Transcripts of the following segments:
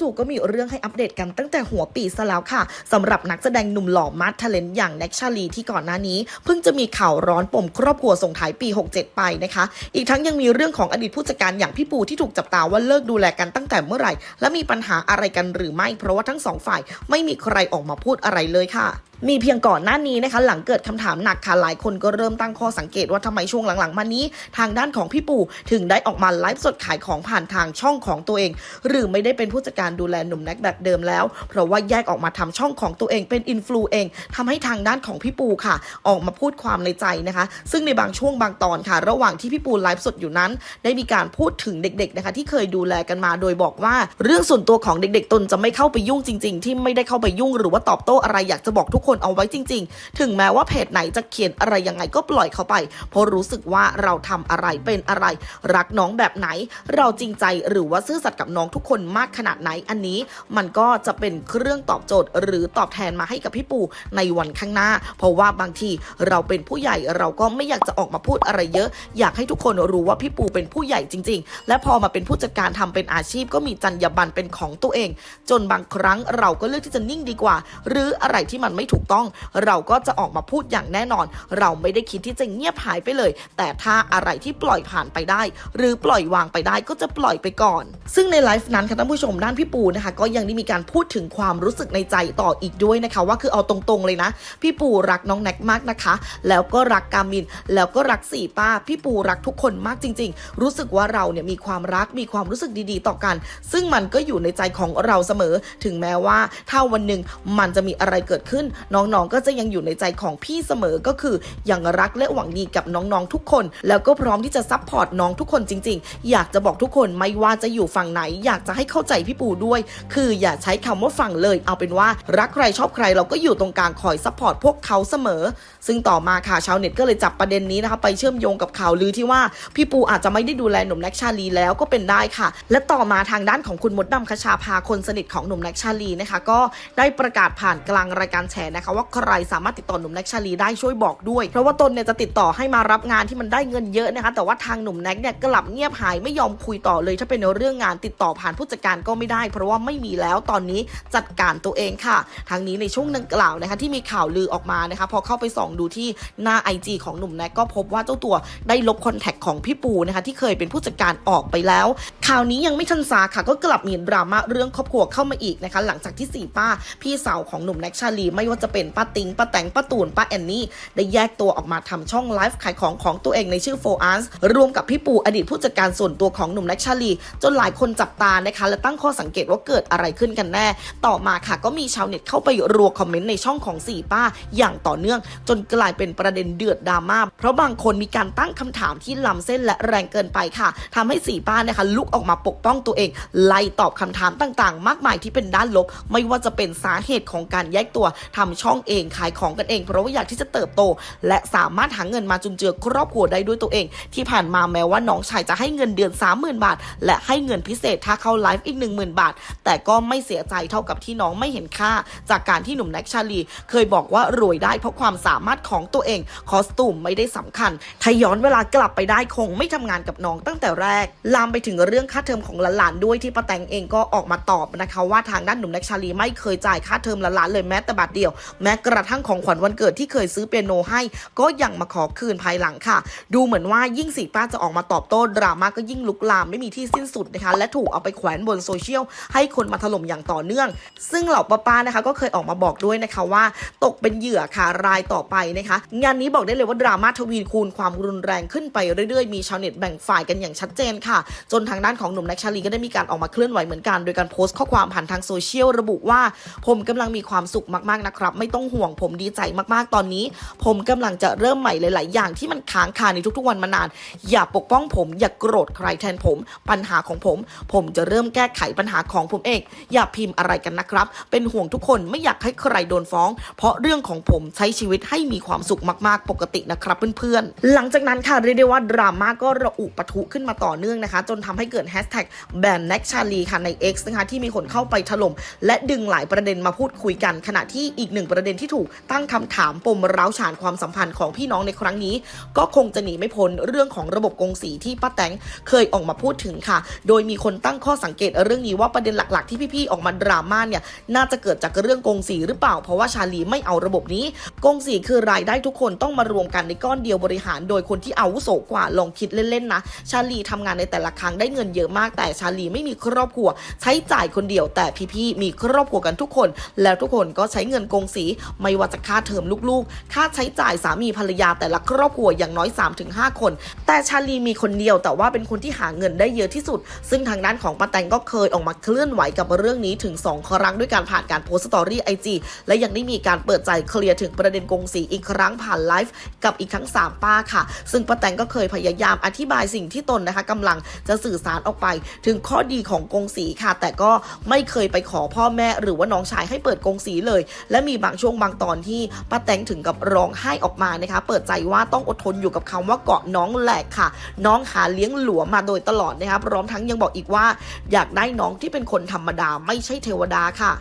จู่ๆก็มีเรื่องให้อัปเดตกันตั้งแต่หัวปีซะแล้วค่ะสำหรับนักแสดงหนุ่มหล่อมาร์ทเทเลนอย่างแน็กชาลีที่ก่อนหน้านี้ เพิ่งจะมีข่าวร้อนปมครอบครัวส่งท้ายปี 67 ไปนะคะ อีกทั้งยังมีเรื่องของอดีตผู้จัดการอย่างพี่ปูที่ถูกจับตาว่าเลิกดูแลกันตั้งแต่เมื่อไหร่ และมีปัญหาอะไรกันหรือไม่ เพราะว่าทั้งสองฝ่ายไม่มีใครออกมาพูดอะไรเลยค่ะ มีเพียงก่อนหน้านี้นะคะ หลังเกิดคำถามหนักค่ะหลายคนก็เริ่มตั้งข้อสังเกตว่าทำไมช่วงหลังๆ มานี้ ทางด้านของพี่ปู่ถึงได้ออกมาไลฟ์สดขายของผ่านทางช่องของตัวเอง หรือไม่ได้เป็นผู้จัดการดูแลหนุ่มแน็กแบบเดิมแล้ว เพราะว่าแยกออกมาทำช่องของตัวเองเป็นอินฟลูเองทำให้ทางด้านของพี่ปู่ค่ะ ออกมาพูดความในใจนะคะ ซึ่งในบางช่วงบางตอนค่ะ ระหว่างที่พี่ปู่ไลฟ์สดอยู่นั้น ได้มีการพูดถึงเด็กๆนะคะ ที่เคยดูแลกันมาโดยบอกว่า เรื่องส่วนตัวของเด็กๆ ตนจะไม่เข้าไปยุ่งจริง ๆ ที่ไม่ได้เข้าไปยุ่งหรือว่าตอบโต้อะไรอยากจะบอกทุกคนเอาไว้จริง ๆ ถึงแม้ว่าเพจไหนจะเขียนอะไรยังไงก็ปล่อยเขาไป เพราะรู้สึกว่าเราทำอะไรเป็นอะไร รักน้องแบบไหน เราจริงใจหรือว่าซื่อสัตย์กับน้องทุกคนมากขนาดไหนอันนี้ มันก็จะเป็นเครื่องตอบโจทย์ หรือตอบแทนมาให้กับพี่ปูในวันข้างหน้า เพราะว่าบางทีเราเป็นผู้ใหญ่เราก็ไม่อยากจะออกมาพูดอะไรเยอะ อยากให้ทุกคนรู้ว่าพี่ปูเป็นผู้ใหญ่จริง ๆ และพอมาเป็นผู้จัดการทำเป็นอาชีพ ก็มีจรรยาบรรณเป็นของตัวเอง จนบางครั้งเราก็เลือกที่จะนิ่งดีกว่า หรืออะไรที่มันไม่ถูกต้อง เราก็จะออกมาพูดอย่างแน่นอน เราไม่ได้คิดที่จะเงียบหายไปเลย แต่ถ้าอะไรที่ปล่อยผ่านไปได้ หรือปล่อยวางไปได้ก็จะปล่อยไปก่อน ซึ่งในไลฟ์นั้นค่ะท่านผู้ชมด้านพี่ปูนะคะ ก็ยังได้มีการพูดถึงความรู้สึกในใจต่ออีกด้วยนะคะ ว่าคือเอาตรงๆเลยนะ พี่ปูรักน้องแน็กมากนะคะ แล้วก็รักกามิน แล้วก็รักสี่ป้า พี่ปูรักทุกคนมากจริง ๆ รู้สึกว่าเราเนี่ยมีความรักมีความรู้สึกดีๆ ต่อกัน ซึ่งมันก็อยู่ในใจของเราเสมอ ถึงแม้ว่าถ้าวันหนึ่งมันจะมีอะไรเกิดขึ้นน้องๆก็จะยังอยู่ในใจของพี่เสมอก็คือยังรักและหวังดีกับน้องๆทุกคน แล้วก็พร้อมที่จะซัพพอร์ตน้องทุกคนจริง ๆ อยากจะบอกทุกคนไม่ว่าจะอยู่ฝั่งไหน อยากจะให้เข้าใจพี่ปูด้วย คืออย่าใช้คำว่าฝั่งเลยเอาเป็นว่ารักใครชอบใครเราก็อยู่ตรงกลางคอยซัพพอร์ตพวกเขาเสมอ ซึ่งต่อมาค่ะชาวเน็ตก็เลยจับประเด็นนี้นะคะไปเชื่อมโยงกับข่าวลือที่ว่าพี่ปูอาจจะไม่ได้ดูแลหนุ่มแน็กชาลีแล้วก็เป็นได้ค่ะ และต่อมาทางด้านของคุณมดดำคชาภาคนสนิทของหนุ่มแน็กชาลีนะคะก็ได้ประกาศผ่านกลางรายการแฉนะคะว่าใครสามารถติดต่อหนุ่มแน็กชาลีได้ช่วยบอกด้วย เพราะว่าตนเนี่ยจะติดต่อให้มารับงานที่มันได้เงินเยอะนะคะ แต่ว่าทางหนุ่มแน็กเนี่ยกลับเงียบหายไม่ยอมคุยต่อเลย ถ้าเป็นเรื่องงานติดต่อผ่านผู้จัดการก็ไม่ได้ เพราะว่าไม่มีแล้วตอนนี้จัดการตัวเองค่ะ ทางนี้ในช่วงดังกล่าวนะคะที่มีข่าวลือออกมานะคะพอเข้าไปส่องดูที่หน้า IG ของหนุ่มแน็กก็พบว่าเจ้าตัวได้ลบคอนแทคของพี่ปูนะคะที่เคยเป็นผู้จัดการออกไปแล้ว ข่าวนี้ยังไม่ทันซาค่ะ ก็กลับมีดราม่าเรื่องครอบครัวเข้ามาอีกนะคะหลังจากที่สี่ป้าพี่สาวของหนุ่มแน็กชาลีไม่ว่าจะเป็นป้าติงป้าแตงป้าตูนป้าแอนนี่ได้แยกตัวออกมาทำช่องไลฟ์ขายของของตัวเองในชื่อโฟอัสรวมกับพี่ปูอดีตผู้จัดการส่วนตัวของหนุ่มแน็กชาลี จนหลายคนจับตานะคะและตั้งข้อสังเกตว่าเกิดอะไรขึ้นกันแน่ ต่อมาค่ะก็มีชาวเน็ตเข้าไปรัวคอมเมนต์ในช่องของสี่ป้า อย่างต่อเนื่อง จนกลายเป็นประเด็นเดือดดราม่าเพราะบางคนมีการตั้งคำถามที่ล้ำเส้นและแรงเกินไปค่ะทำให้สี่ป้านะคะลุกออกมาปกป้องตัวเอง ไล่ตอบคำถามต่างๆ มากมายที่เป็นด้านลบ ไม่ว่าจะเป็นสาเหตุของการแยกตัวทำช่องเองขายของกันเอง เพราะว่าอยากที่จะเติบโต และสามารถหาเงินมาจุนเจือครอบครัวได้ด้วยตัวเอง ที่ผ่านมาแม้ว่าน้องชายจะให้เงินเดือน 30,000 บาท และให้เงินพิเศษถ้าเข้าไลฟ์อีก 10,000 บาท แต่ก็ไม่เสียใจเท่ากับที่น้องไม่เห็นค่า จากการที่หนุ่มแน็กชาลี เคยบอกว่ารวยได้เพราะความสามารถของตัวเอง คอสตูมไม่ได้สำคัญ ถ้าย้อนเวลากลับไปได้คงไม่ทำงานกับน้องตั้งแต่แรก ลามไปถึงเรื่องค่าเทอมของหลานๆด้วยที่ป้าแตงเองก็ออกมาตอบนะคะว่าทางด้านหนุ่มแน็กชาลีไม่เคยจ่ายค่าเทอมหลานๆเลยแม้แต่บาทเดียวแม้กระทั่งของขวัญวันเกิดที่เคยซื้อเปียโนให้ ก็ยังมาขอคืนภายหลังค่ะ ดูเหมือนว่ายิ่งสีป้าจะออกมาตอบโต้ดราม่าก็ยิ่งลุกลามไม่มีที่สิ้นสุดนะคะ และถูกเอาไปแขวนบนโซเชียลให้คนมาถล่มอย่างต่อเนื่อง ซึ่งเหล่าป้าๆนะคะ ก็เคยออกมาบอกด้วยนะคะว่าตกเป็นเหยื่อค่ะรายต่อไปนะคะ งานนี้บอกได้เลยว่าดราม่าทวีคูณความรุนแรงขึ้นไปเรื่อยๆ มีชาวเน็ตแบ่งฝ่ายกันอย่างชัดเจนค่ะ จนทางด้านของหนุ่มแน็กชาลีก็ได้มีการออกมาเคลื่อนไหวเหมือนกัน โดยการโพสต์ข้อความผ่านทางโซเชียลระบุว่า ผมกำลังมีความสุขมากๆนะครับไม่ต้องห่วงผมดีใจมากๆตอนนี้ ผมกำลังจะเริ่มใหม่หลาย ๆ อย่างที่มันค้างคาในทุกๆวันมานาน อย่าปกป้องผมอย่าโกรธใครแทนผม ปัญหาของผม ผมจะเริ่มแก้ไขปัญหาของผมเอง อย่าพิมพ์อะไรกันนะครับ เป็นห่วงทุกคนไม่อยากให้ใครโดนฟ้อง เพราะเรื่องของผมใช้ชีวิตให้มีความสุขมากๆ ปกตินะครับเพื่อนๆหลังจากนั้นค่ะเรียกได้ว่าดราม่าก็ระอุปะทุขึ้นมาต่อเนื่องนะคะ จนทำให้เกิดแฮชแท็กแบนแน็กชาลีค่ะใน X นะคะที่มีคนเข้าไปถล่มและดึงหลายประเด็นมาพูดคุยกันขณะที่อีกหนึ่งงประเด็นที่ถูกตั้งคำถามปมร้าวฉานความสัมพันธ์ของพี่น้องในครั้งนี้ ก็คงจะหนีไม่พ้นเรื่องของระบบกงสีที่ป้าแตงเคยออกมาพูดถึงค่ะ โดยมีคนตั้งข้อสังเกตเรื่องนี้ว่าประเด็นหลักๆ ที่พี่ๆออกมาดราม่าเนี่ยน่าจะเกิดจากเรื่องกงสีหรือเปล่า เพราะว่าชาลีไม่เอาระบบนี้ กงสีคือรายได้ทุกคนต้องมารวมกันในก้อนเดียวบริหาร โดยคนที่อาวุโสกว่าลองคิดเล่นๆนะ ชาลีทำงานในแต่ละครั้งได้เงินเยอะมาก แต่ชาลีไม่มีครอบครัว ใช้จ่ายคนเดียวแต่พี่ๆมีครอบครัวกันทุกคน แล้วทุกคนก็ใช้เงินกงสีไม่ว่าจะค่าเทอมลูกๆ ค่าใช้จ่ายสามีภรรยาแต่ละครอบครัวอย่างน้อย 3-5 คน แต่ชาลีมีคนเดียวแต่ว่าเป็นคนที่หาเงินได้เยอะที่สุด ซึ่งทางด้านของป้าแตงก็เคยออกมาเคลื่อนไหวกับเรื่องนี้ถึง 2 ครั้งด้วยการผ่านการโพสต์สตอรี่ไอจีและยังได้มีการเปิดใจเคลียร์ถึงประเด็นกงสีอีกครั้งผ่านไลฟ์กับอีกทั้ง 3 ป้าค่ะ ซึ่งป้าแตงก็เคยพยายามอธิบายสิ่งที่ตนนะคะกำลังจะสื่อสารออกไป ถึงข้อดีของกงสีค่ะ แต่ก็ไม่เคยไปขอพ่อแม่หรือว่าน้องชายให้เปิดกงสีเลย และมีบางช่วงบางตอนที่ป้าแตงถึงกับร้องไห้ออกมานะคะ เปิดใจว่าต้องอดทนอยู่กับคำว่าเกาะน้องแหลกค่ะ น้องหาเลี้ยงหลัวมาโดยตลอดนะคะพร้อมทั้งยังบอกอีกว่า อยากได้น้องที่เป็นคนธรรมดาไม่ใช่เทวดาค่ะ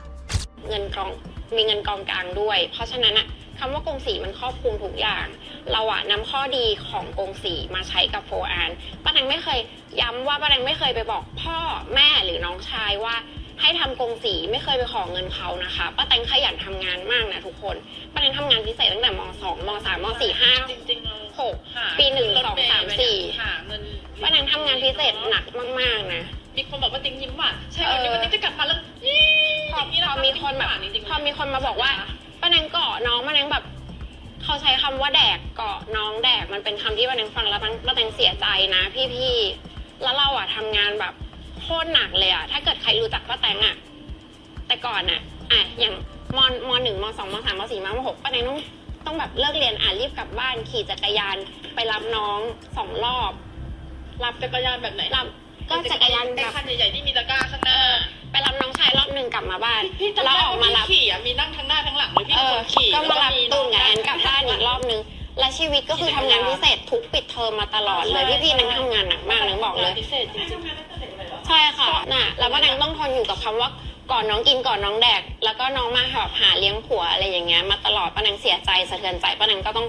เงินกองมีเงินกองกลางด้วย เพราะฉะนั้นอะคำว่ากงสีมันครอบคลุมทุกอย่าง เราอะนำข้อดีของกงสีมาใช้กับโฟอานป้าแตงไม่เคยย้ำว่าป้าแตงไม่เคยไปบอกพ่อแม่หรือน้องชายว่า ให้ทำกงสีไม่เคยไปขอเงินเขานะคะป้าแตงขยันทำงานมากนะทุกคนป้าแตงทำงานพิเศษตั้งแต่มสองมสามมสี่ห้าจริงๆเราหกหาปีหนึ่งรถสองเมล์สามไปสี่เนี่ยหาเงินป้าแตงทำงานพิเศษหนักมากๆนะมีคนบอกว่าติ๊งยิ้มหวานใช่เออวันนี้วันนี้จะกลับมาแล้วยี่พออย่างนี้พนะอคะมีคนแบบติ๊งยิ้มหวานจริงๆพอมีคนมาบอกว่าป้าแนงเกาะน้องป้าแนงแบบเขาใช้คำว่าแดกเกาะน้องแดกมันเป็นคำที่ป้าแนงฟังแล้วป้าป้าแนงเสียใจนะ พี่ๆแล้วเราอะทำงานแบบ โคตรหนักเลยอะถ้าเกิดใครรู้จักป้าแตงอะแต่ก่อนอะอะอย่างมมหนึ่งมสองมสามมสี่มมหกป้าแนงต้องต้องแบบเลิกเรียนอะรีบกลับบ้านขี่จักรยานไปรับน้องสองรอบ รับจักรยานแบบไหนรับก็จักรยานไอ้แบบคันใหญ่ๆที่มีตะกร้าข้างหน้าไปรับน้องชายรอบหนึ่งกลับมาบ้านพี่จำแล้วได้ออกว่ามาพี่รับขี่อะมีนั่งทั้งหน้าทั้งหลังเลยพี่เอเป็นอคนขี่ก็มารับแล้วตูนกับแอนกลับบ้านอีกรอบนึงและชีวิตก็คือทำงานพิเศษทุกปิดเทอมมาตลอดเลยพี่พี่ๆนังทำงานหนักมากนังบอกเลยพิเศษจริงใช่ค่ะน่ะแล้วป้านังต้องทนอยู่กับคำว่าก่อนน้องกินก่อนน้องแดก แล้วก็น้องมาแบบหาเลี้ยงผัวอะไรอย่างเงี้ยมาตลอดป้านังเสียใจสะเทือนใจป้านังก็ต้อง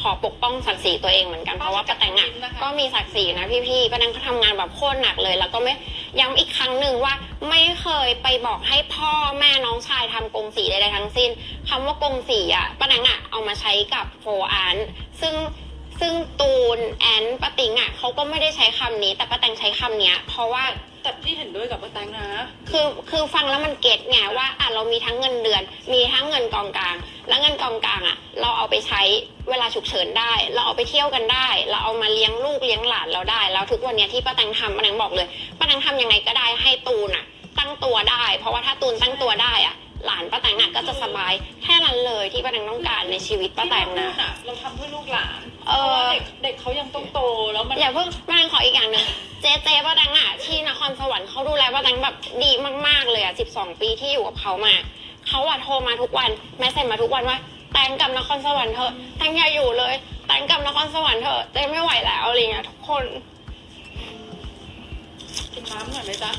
ขอปกป้องศักดิ์ศรีตัวเองเหมือนกันเพราะว่าป้าแตงอะก็มีศักดิ์ศรีนะพี่ๆป้านังก็ทำงานแบบโคตรหนักเลย แล้วก็ไม่ย้ำอีกครั้งหนึ่งว่าไม่เคยไปบอกให้พ่อแม่น้องชายทำกงสีใดๆทั้งสิ้นคำว่ากงสีอะป้านังอะเอามาใช้กับโฟอาร์ซึ่ง ซึ่งตูนแอนปาติงอะเขาก็ไม่ได้ใช้คำนี้ แต่ป้าแตงใช้คำเนี้ย เพราะว่าๆแต่พี่เห็นด้วยกับป้าแตงนะ คือคือฟังแล้วมันเก็ตไงว่าอะเรามีทั้งเงินเดือน มีทั้งเงินกองกลาง แล้วเงินกองกลางอะ เราเอาไปใช้เวลาฉุกเฉินได้ เราเอาไปเที่ยวกันได้ เราเอามาเลี้ยงลูกเลี้ยงหลานเราได้ แล้วทุกวันเนี้ยที่ป้าแตงทำป้าแตงบอกเลยป้าแตงทำยังไงก็ได้ให้ตูนอะ ตั้งตัวได้ เพราะว่าถ้าตูนตั้งตัวได้อะหลานป้าแตงอะก็จะสบายแค่นั้นเลยที่ป้าแตงต้องการในชีวิตป้าแตงนะที่เราพูดอะเราทำเพื่อลูกหลาน เออพราะว่าเด็กเด็กเขายังต้องโตแล้วมัน อย่าเพิ่งป้าแตงขออีกอย่างหนึ่งเจเจป้าแตงอะที่นครสวรรค์เขาดูแลป้าแตงแบบดีมากๆเลยอะ12 ปีที่อยู่กับเขามาเขาอะโทรมาทุกวันแมสเซจมาทุกวันว่า แตงกลับนครสวรรค์เถอะแตงอย่าอยู่เลย แตงกลับนครสวรรค์เถอะเจไม่ไหวแล้วอะไรเงี้ยทุกคนกินน้ำหน่อยไหมจ๊ะ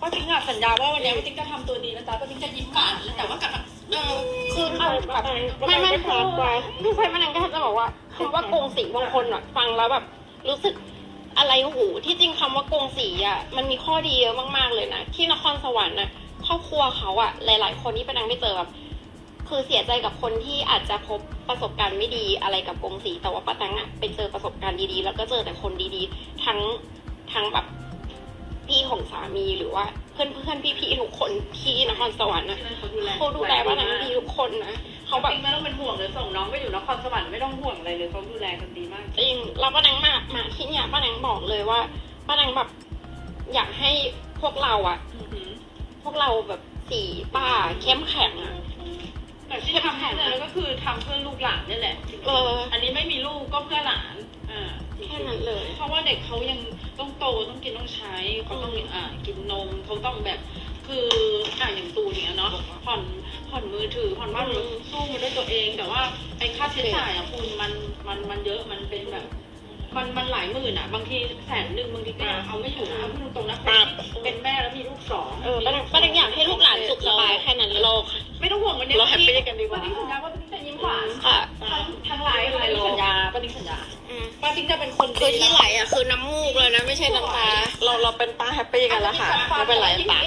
ป้าติ๊งอะสัญญาว่าวันนี้ป้าติ๊งจะทำตัวดีนะจ๊ะป้าติ๊งจะยิ้มหวานแต่ว่ากลับมา เออคือเอาแบบไม่ไม่พอดไว้ไม่ใช่ป้าแตงก็จะบอกว่าคำว่ากงสีบางคนอะฟังแล้วแบบ รู้สึกอะไรหูที่จริงคำว่ากงสีอะมันมีข้อดีเยอะมากๆเลยนะที่นครสวรรค์น่ะครอบครัวเขาอะหลาย ๆ คนที่ป้าแตงไปเจอแบบคือเสียใจกับคนที่อาจจะพบประสบการณ์ไม่ดีอะไรกับกงสีแต่ว่าป้าแตงอะไปเจอประสบการณ์ดีๆ แล้วก็เจอแต่คนดีๆ ทั้งทั้งแบบ พี่ของสามีหรือว่า เพื่อนเพื่อนๆพี่ๆทุกคนที่นครสวรรค์นะเขาดูแลเขาดูแลป้าแตงดีทุกคนนะเขาเขาแบบไม่ต้องเป็นห่วงเลยส่งน้องไปอยู่นครสวรรค์ไม่ต้องห่วงอะไรเลยเขาดูแลกันดีมากจริงแล้วป้าแตงมามาที่เนี่ยป้าแตงบอกเลยว่าป้าแตงแบบอยากให้พวกเราอะพวกเราแบบสี่ป้าเข้มแข็งอะแต่ที่ทำให้เลยก็คือทำเพื่อลูกหลานนี่แหละจริงๆเอออันนี้ไม่มีลูกก็เพื่อหลานอ่า แค่นั้นเลย เพราะว่าเด็กเขายังต้องโตต้องกินต้องใช้เขาต้องอ่ากินนมเขาต้องแบบคืออ่าอย่างตูนเนี่ยเนาะผ่อนผ่อนมือถือผ่อนบ้านรถสู้มาด้วยตัวเอง แต่ว่าไอ้ค่าใช้จ่ายอะคุณมันมันมันเยอะมันเป็นแบบ มันมันหลายหมื่นอะ บางทีแสนหนึ่งบางทีก็ยังเอาไม่อยู่นะพูดตรงๆนะคนที่เป็นแม่แล้วมีลูกสองเออป้าแตงป้าแตงอยากให้ลูกหลานสุขสบายแค่นั้นเลยเรา ไม่ต้องห่วงวันนี้เราแฮปปี้กันดีกว่าป้าติ๊กสัญญาว่าป้าติ๊กจะยิ้มหวานค่ะทั้งทั้งไลฟ์เลยสัญญาป้าติ๊กสัญญาอืมป้าติ๊กจะเป็นคนคือที่ไหลอะคือน้ำมูกเลยนะไม่ใช่น้ำตา เราเราเป็นป้าแฮปปี้กันแล้วค่ะไม่เป็นไรป้า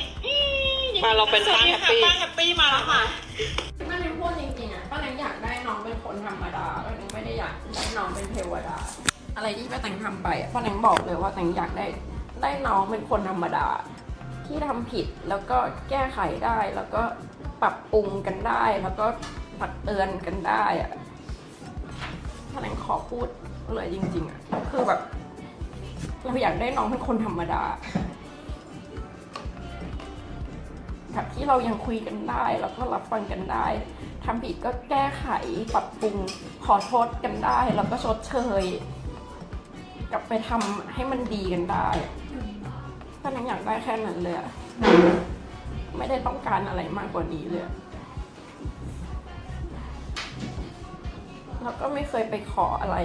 มาเราเป็นป้าแฮปปี้ ป้าแฮปปี้มาแล้วค่ะ ป้าแนงพูดจริงๆอะป้าแนงอยากได้น้องเป็นคนธรรมดาป้าแนงไม่ได้อยากได้น้องเป็นเทวดา อะไรที่ป้าแตงทำไปอะป้าแนงบอกเลยว่าแตงอยากได้ได้น้องเป็นคนธรรมดา ที่ทำผิดแล้วก็แก้ไขได้แล้วก็ ปรับปรุงกันได้แล้วก็ตักเตือนกันได้อะป้าแนงขอพูดเลยจริง ๆอะคือแบบเราอยากได้น้องเป็นคนธรรมดาแบบที่เรายังคุยกันได้ แล้วก็รับฟังกันได้ทำผิดก็แก้ไขปรับปรุงขอโทษกันได้ แล้วก็ชดเชย กลับไปทำให้มันดีกันได้ถ้านังอยากได้แค่นั้นเลยอะ ไม่ได้ต้องการอะไรมากกว่านี้เลย แล้วก็ไม่เคยไปขออะไร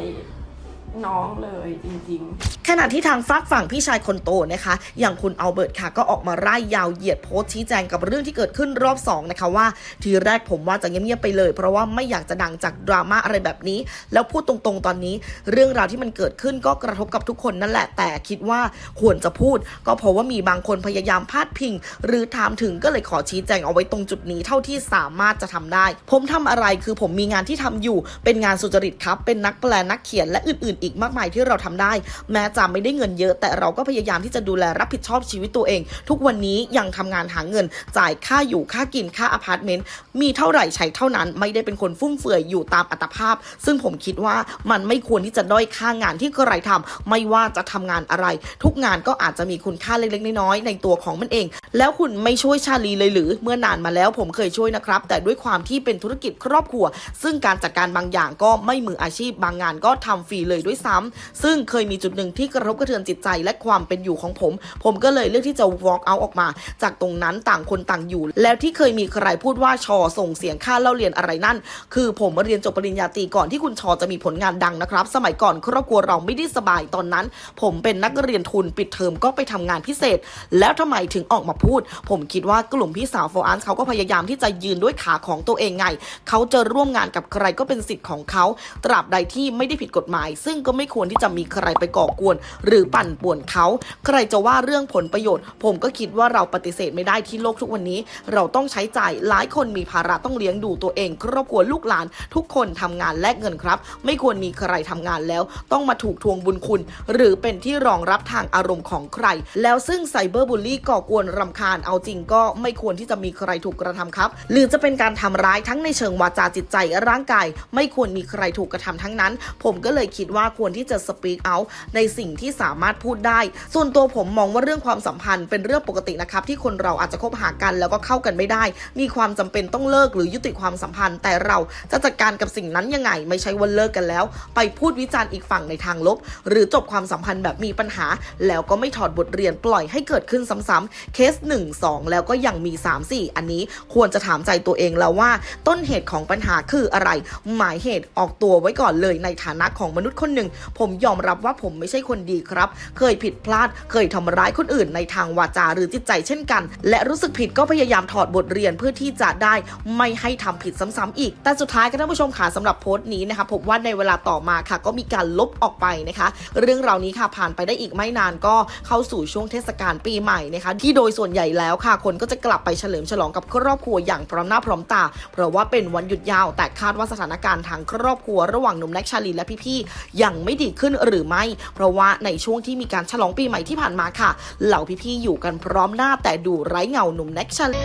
น้องเลยจริง ๆ ขณะที่ทางฝากฝั่งพี่ชายคนโตนะคะ อย่างคุณอัลเบิร์ตค่ะก็ออกมาร่ายยาวเหยียดโพสต์ชี้แจงกับเรื่องที่เกิดขึ้นรอบ2นะคะว่า ทีแรกผมว่าจะเงียบๆไปเลย เพราะว่าไม่อยากจะดังจากดราม่าอะไรแบบนี้ แล้วพูดตรงๆตอนนี้ เรื่องราวที่มันเกิดขึ้นก็กระทบกับทุกคนนั่นแหละ แต่คิดว่าควรจะพูด ก็เพราะว่ามีบางคนพยายามพาดพิง หรือถามถึงก็เลยขอชี้แจงเอาไว้ตรงจุดนี้เท่าที่สามารถจะทำได้ ผมทำอะไรคือผมมีงานที่ทำอยู่เป็นงานสุจริตครับเป็นนักแปลนักเขียนและอื่น ๆ อีกมากมายที่เราทำได้แม้จะไม่ได้เงินเยอะแต่เราก็พยายามที่จะดูแลรับผิดชอบชีวิตตัวเอง ทุกวันนี้ยังทำงานหาเงิน จ่ายค่าอยู่ค่ากินค่าอพาร์ตเมนต์มีเท่าไหร่ใช้เท่านั้น ไม่ได้เป็นคนฟุ่มเฟือยอยู่ตามอัตภาพ ซึ่งผมคิดว่ามันไม่ควรที่จะด้อยค่างานที่ใครทำไม่ว่าจะทำงานอะไร ทุกงานก็อาจจะมีคุณค่าเล็กๆน้อยๆในตัวของมันเอง แล้วคุณไม่ช่วยชาลีเลยหรือเมื่อนานมาแล้วผมเคยช่วยนะครับ แต่ด้วยความที่เป็นธุรกิจครอบครัว ซึ่งการจัดการบางอย่างก็ไม่มืออาชีพบางงานก็ทำฟรีเลยด้วยซ้ำซึ่งเคยมีจุดหนึ่งที่กระทบกระเทือนจิตใจและความเป็นอยู่ของผม ผมก็เลยเลือกที่จะ walk out ออกมา จากตรงนั้นต่างคนต่างอยู่ แล้วที่เคยมีใครพูดว่าชอส่งเสียงค่าเล่าเรียนอะไรนั่น คือผมเรียนจบปริญญาตรีก่อนที่คุณชอจะมีผลงานดังนะครับ สมัยก่อนครอบครัวเราไม่ได้สบายตอนนั้น ผมเป็นนักเรียนทุนปิดเทอมก็ไปทำงานพิเศษ แล้วทำไมถึงออกมาพูด ผมคิดว่ากลุ่มพี่สาวโฟอันเขาก็พยายามที่จะยืนด้วยขาของตัวเองไง เขาจะร่วมงานกับใครก็เป็นสิทธิ์ของเขา ตราบใดที่ไม่ได้ผิดกฎหมาย ซึ่งก็ไม่ควรที่จะมีใครไปก่อกวนหรือปั่นป่วนเขา ใครจะว่าเรื่องผลประโยชน์ ผมก็คิดว่าเราปฏิเสธไม่ได้ที่โลกทุกวันนี้ เราต้องใช้จ่ายหลายคนมีภาระต้องเลี้ยงดูตัวเอง ครอบครัวลูกหลาน ทุกคนทำงานแลกเงินครับ ไม่ควรมีใครทำงานแล้ว ต้องมาถูกทวงบุญคุณ หรือเป็นที่รองรับทางอารมณ์ของใคร แล้วซึ่งไซเบอร์บูลลี่ก่อกวนรำคาญเอาจริงก็ไม่ควรที่จะมีใครถูกกระทำครับ หรือจะเป็นการทำร้ายทั้งในเชิงวาจาจิตใจร่างกาย ไม่ควรมีใครถูกกระทำทั้งนั้น ผมก็เลยคิดว่าควรที่จะ speak out ในสิ่ง่งที่สามารถพูดได้ ส่วนตัวผมมองว่าเรื่องความสัมพันธ์เป็นเรื่องปกตินะครับที่คนเราอาจจะคบหากันแล้วก็เข้ากันไม่ได้ มีความจำเป็นต้องเลิกหรือยุติความสัมพันธ์ แต่เราจะจัดการกับสิ่งนั้นยังไง ไม่ใช่ว่าเลิกกันแล้ว ไปพูดวิจารณ์อีกฝั่งในทางลบ หรือจบความสัมพันธ์แบบมีปัญหา แล้วก็ไม่ถอดบทเรียนปล่อยให้เกิดขึ้นซ้ำๆเคส 1 2 แล้วก็ยังมี 3 4 อันนี้ควรจะถามใจตัวเองแล้วว่า ต้นเหตุของปัญหาคืออะไร หมายเหตุออกตัวไว้ก่อนเลยในฐานะของมนุษย์คนหนึ่ง ผมยอมรับว่าผมไม่ใช่คนดีครับ เคยผิดพลาด เคยทำร้ายคนอื่นในทางวาจาหรือจิตใจเช่นกัน และรู้สึกผิดก็พยายามถอดบทเรียนเพื่อที่จะได้ไม่ให้ทำผิดซ้ำๆอีก แต่สุดท้ายค่ะท่านผู้ชมค่ะสำหรับโพสต์นี้นะคะผมว่าในเวลาต่อมาค่ะ ก็มีการลบออกไปนะคะ เรื่องราวนี้ค่ะผ่านไปได้อีกไม่นานก็เข้าสู่ช่วงเทศกาลปีใหม่นะคะที่โดยส่วนใหญ่แล้วค่ะ คนก็จะกลับไปเฉลิมฉลองกับครอบครัวอย่างพร้อมหน้าพร้อมตา เพราะว่าเป็นวันหยุดยาว แต่คาดว่าสถานการณ์ทางครอบครัวระหว่างหนุ่มแน็กชาลีและพี่ๆยังไม่ดีขึ้นหรือไม่ เพราะว่าในช่วงที่มีการฉลองปีใหม่ที่ผ่านมาค่ะ เหล่าพี่ๆอยู่กันพร้อมหน้าแต่ดูไร้เงาหนุ่มแน็กชาลี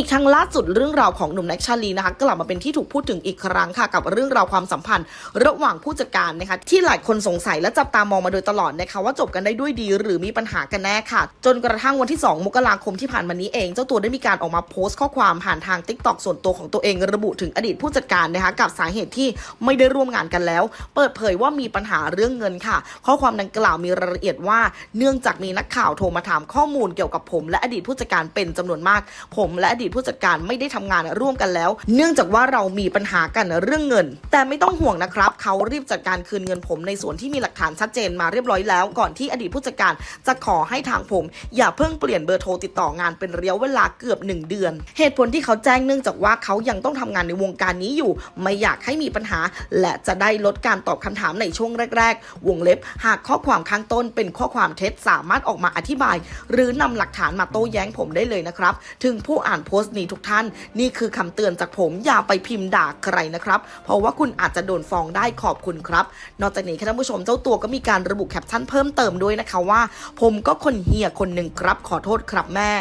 อีกทั้งล่าสุดเรื่องราวของหนุ่มแน็กชาลีนะคะกลับมาเป็นที่ถูกพูดถึงอีกครั้งค่ะ กับเรื่องราวความสัมพันธ์ ระหว่างผู้จัดการนะคะที่หลายคนสงสัยและจับตามองมาโดยตลอดนะคะว่าจบกันได้ด้วยดีหรือมีปัญหากันแน่ค่ะ จนกระทั่งวันที่ 2 มกราคมที่ผ่านมานี้เอง เจ้าตัวได้มีการออกมาโพสต์ข้อความผ่านทาง t ิ k t o k ส่วนตัวของตัวเองระบุถึงอดีตผู้จัดการนะคะกับสาเหตุที่ไม่ได้ร่วมงานกันแล้ว เปิดเผยว่ามีปัญหาเรื่องเงินค่ะ ข้อความดังกล่าวมีรายละเอียดว่า เนื่องจากมีนักข่าวโทรมาถามข้อมูลเกี่ยวกับผม และอดีตผู้จัดการเป็นจำนวนมาก ผมและอดีตผู้จัดการไม่ได้ทำงานร่วมกันแล้ว เนื่องจากว่าเรามีปัญหากันเรื่องเงิน แต่ไม่ต้องห่วงนะครับเขารีบจัดการคืนเงินผมในส่วนที่มีหลักฐานชัดเจนมาเรียบร้อยแล้ว ก่อนที่อดีตผู้จัดการจะขอให้ทางผม อย่าเพิ่งเปลี่ยนเบอร์โทรติดต่องานเป็นระยะเวลาเกือบ 1 เดือน เหตุผลที่เขาแจ้งเนื่องจากว่าเขายังต้องทำงานในวงการนี้อยู่ ไม่อยากให้มีปัญหา และจะได้ลดการตอบคำถามในช่วงแรก ๆ วงเล็บ หากข้อความข้างต้นเป็นข้อความเท็จสามารถออกมาอธิบาย หรือนำหลักฐานมาโต้แย้งผมได้เลยนะครับ ถึงผู้อ่านโพสต์นี้ทุกท่าน นี่คือคำเตือนจากผมอย่าไปพิมพ์ด่าใครนะครับ เพราะว่าคุณอาจจะโดนฟ้องได้ขอบคุณครับ นอกจากนี้ค่ะท่านผู้ชมเจ้าตัวก็มีการระบุแคปชั่นเพิ่มเติมด้วยนะคะว่า ผมก็คนเฮียคนหนึ่งครับขอโทษครับแม่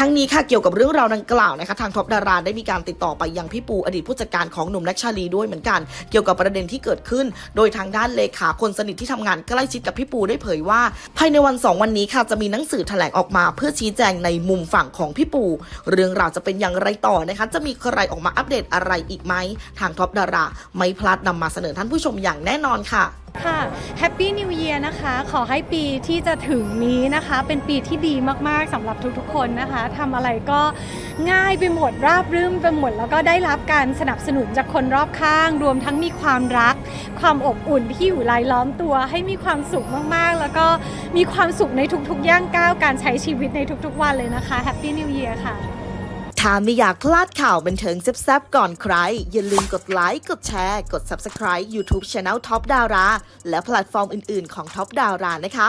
ทั้งนี้ค่ะเกี่ยวกับเรื่องราวดังกล่าวนะคะทางท็อปดาราได้มีการติดต่อไปยังพี่ปูอดีตผู้จัดการของหนุ่มแน็กชาลีด้วยเหมือนกัน เกี่ยวกับประเด็นที่เกิดขึ้น โดยทางด้านเลขาคนสนิทที่ทำงานใกล้ชิดกับพี่ปูได้เผยว่า ภายในวันสองวันนี้ค่ะจะมีหนังสือแถลงออกมา เพื่อชี้แจงในมุมฝั่งของพี่ปูเรื่องราวจะเป็นอย่างไรต่อนะคะ จะมีใครออกมาอัปเดตอะไรอีกไหมทางท็อปดาราไม่พลาดนำมาเสนอท่านผู้ชมอย่างแน่นอนค่ะ ค่ะแฮปปี้นิว e ย r นะคะ ขอให้ปีที่จะถึงนี้นะคะ เป็นปีที่ดีมากๆสำหรับทุกๆคนนะคะทำอะไรก็ง่ายไปหมดราบรื่นไปหมด แล้วก็ได้รับการสนับสนุนจากคนรอบข้าง รวมทั้งมีความรัก ความอบอุ่นที่อยู่รายล้อมตัว ให้มีความสุขมากๆ แล้วก็มีความสุขในทุกๆ ย่างก้าวการใช้ชีวิตในทุกๆวันเลยนะคะแฮปปี้นิว e ย r ค่ะ ถ้าไม่อยากพลาดข่าวบันเทิงแซ่บๆก่อนใคร อย่าลืมกดไลค์ กดแชร์ กด Subscribe YouTube Channel Top Dara และแพลตฟอร์มอื่นๆของ Top Dara นะคะ